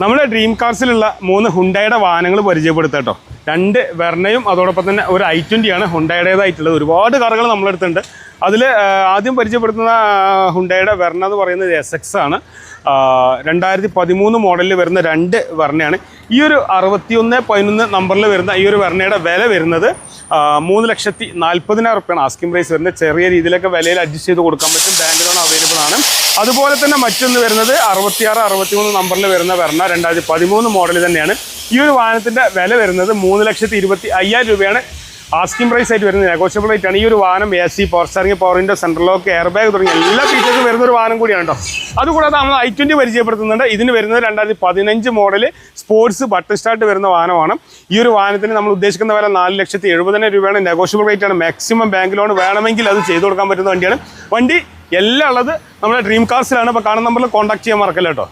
നമ്മുടെ ഡ്രീം കാർസിലുള്ള മൂന്ന് ഹുണ്ടയുടെ വാഹനങ്ങൾ പരിചയപ്പെടുത്തട്ടോ രണ്ട് വെർണയും അതോടൊപ്പം തന്നെ ഒരു ഐ ട്വന്റിയാണ് ഹുണ്ടയുടേതായിട്ടുള്ളത് ഒരുപാട് കാറുകൾ നമ്മളെടുത്തുണ്ട് അതിൽ ആദ്യം പരിചയപ്പെടുത്തുന്ന ഹുണ്ടയുടെ വെർണ എന്ന് പറയുന്നത് എസ് എക്സ് ആണ്. രണ്ടായിരത്തി പതിമൂന്ന് മോഡലിൽ വരുന്ന രണ്ട് വെർണയാണ് ഈ ഒരു അറുപത്തിയൊന്ന് പതിനൊന്ന് നമ്പറിൽ വരുന്ന ഈ ഒരു വെർണയുടെ വില വരുന്നത് മൂന്ന് ലക്ഷത്തി നാൽപ്പതിനായിരം റുപ്യാണ് ആസ്കിം പ്രൈസ് വരുന്നത്. ചെറിയ രീതിയിലൊക്കെ വിലയിൽ അഡ്ജസ്റ്റ് ചെയ്ത് കൊടുക്കാൻ പറ്റും. ബാങ്ക് ലോൺ അവൈലബിൾ ആണ്. അതുപോലെ തന്നെ മറ്റൊന്ന് വരുന്നത് അറുപത്തിയാറ് അറുപത്തിമൂന്ന് നമ്പറിൽ വരുന്ന വരണ രണ്ടായിരത്തി പതിമൂന്ന് മോഡൽ തന്നെയാണ് ഈ ഒരു വാഹനത്തിന്റെ വില വരുന്നത് മൂന്ന് ലക്ഷത്തി ഇരുപത്തി അയ്യായിരം രൂപയാണ്. ആസ്കിംഗ് പ്രൈസ് ആയിട്ട് വരുന്നത്. നെഗോഷ്യബിൾ റേറ്റ് ആണ്. ഈ ഒരു വാഹനം എ സി പവർ സ്റ്റാറിംഗ് ഇൻഡോ സെൻട്രൽ ലോക്ക് എയർ ബാഗ് തുടങ്ങിയ എല്ലാ ഫീച്ചേഴ്സും വരുന്ന ഒരു വാഹനം കൂടിയാണ് കേട്ടോ അതുകൂടാതെ നമ്മൾ ഐ ട്വന്റി പരിചയപ്പെടുത്തുന്നുണ്ട്. ഇതിന് വരുന്നത് രണ്ടായിരത്തി പതിനഞ്ച് മോഡൽ സ്പോർട്സ് ബട്ടർ സ്റ്റാർട്ട് വരുന്ന വാഹനമാണ്. ഈ ഒരു വാഹനത്തിന് നമ്മൾ ഉദ്ദേശിക്കുന്ന വില നാല് ലക്ഷത്തി എഴുപതിനായിരം രൂപയാണ്. നെഗോഷ്യബിൾ റേറ്റ് ആണ്. മാക്സിമം ബാങ്ക് ലോൺ വേണമെങ്കിൽ അത് ചെയ്തു കൊടുക്കാൻ പറ്റുന്ന വണ്ടിയാണ്. വണ്ടി എല്ലാം ഉള്ളത് നമ്മുടെ ഡ്രീം കാർസിലാണ് അപ്പോൾ കാണുന്ന നമ്പറിൽ കോൺടാക്ട് ചെയ്യാൻ മറക്കല്ല കേട്ടോ